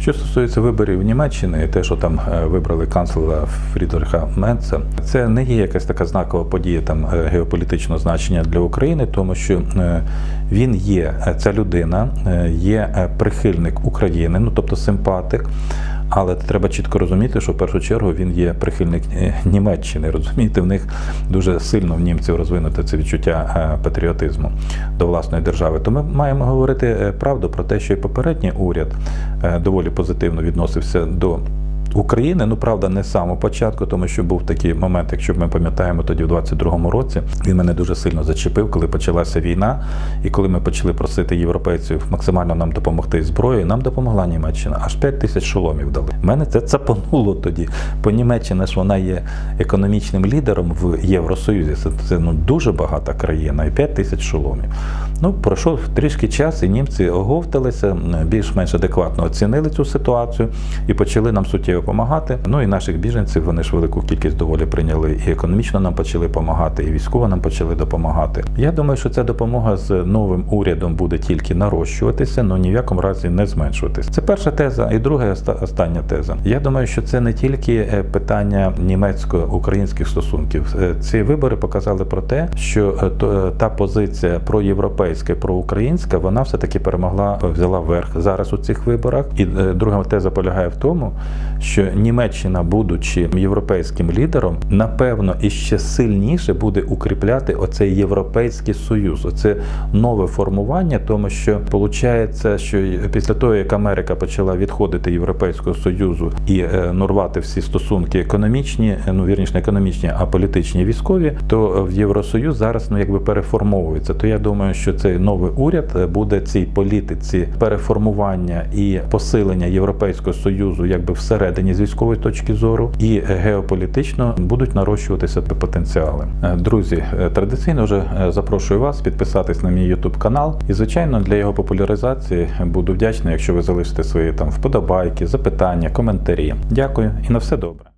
Що стосується виборів Німеччини, те, що там е, вибрали канцлера Фрідриха Менца, це не є якась така знакова подія там е, геополітичного значення для України, тому що е, він є ця людина, є прихильник України, ну тобто симпатик. Але треба чітко розуміти, що в першу чергу він є прихильник е, Німеччини. Розумієте, в них дуже сильно в німців розвинуте це відчуття е, патріотизму до власної держави. То ми маємо говорити е, правду про те, що і попередній уряд доволі позитивно відносився до. України, ну правда, не з самого початку, тому що був такий момент, якщо ми пам'ятаємо, тоді в 22-му році він мене дуже сильно зачепив, коли почалася війна, і коли ми почали просити європейців максимально нам допомогти зброєю, нам допомогла Німеччина. Аж 5 тисяч шоломів дали. Мене це цапануло тоді. Бо Німеччина ж вона є економічним лідером в Євросоюзі. Це, це ну дуже багата країна, і 5 тисяч шоломів. Ну, пройшов трішки час, і німці оговталися, більш-менш адекватно оцінили цю ситуацію і почали нам суттєво допомагати. Ну і наших біженців вони ж велику кількість доволі прийняли. І економічно нам почали допомагати, і військово нам почали допомагати. Я думаю, що ця допомога з новим урядом буде тільки нарощуватися, але ні в якому разі не зменшуватися. Це перша теза, і друга остання теза. Я думаю, що це не тільки е, питання німецько-українських стосунків. Е, Ці вибори показали про те, що е, та позиція проєвропейська, проукраїнська, вона все таки перемогла, взяла верх зараз у цих виборах. І друга теза полягає в тому, що Німеччина, будучи європейським лідером, напевно і ще сильніше буде укріпляти оцей європейський союз, оце нове формування, тому що виходить, що після того, як Америка почала відходити Європейського союзу і е, ну, всі стосунки економічні, е, ну вірніше не економічні, а політичні військові, то в Євросоюз зараз ну якби переформовується. То я думаю, що цей новий уряд е, буде цій політиці переформування і посилення Європейського союзу, якби всередині з військової точки зору, і геополітично будуть нарощуватися потенціали. Е, Друзі, е, традиційно вже е, запрошую вас підписатись на мій YouTube канал. І звичайно, для його популяризації буду вдячний, якщо ви залишите свої там вподобайки, запитання, коментарі. Дякую і на все добре.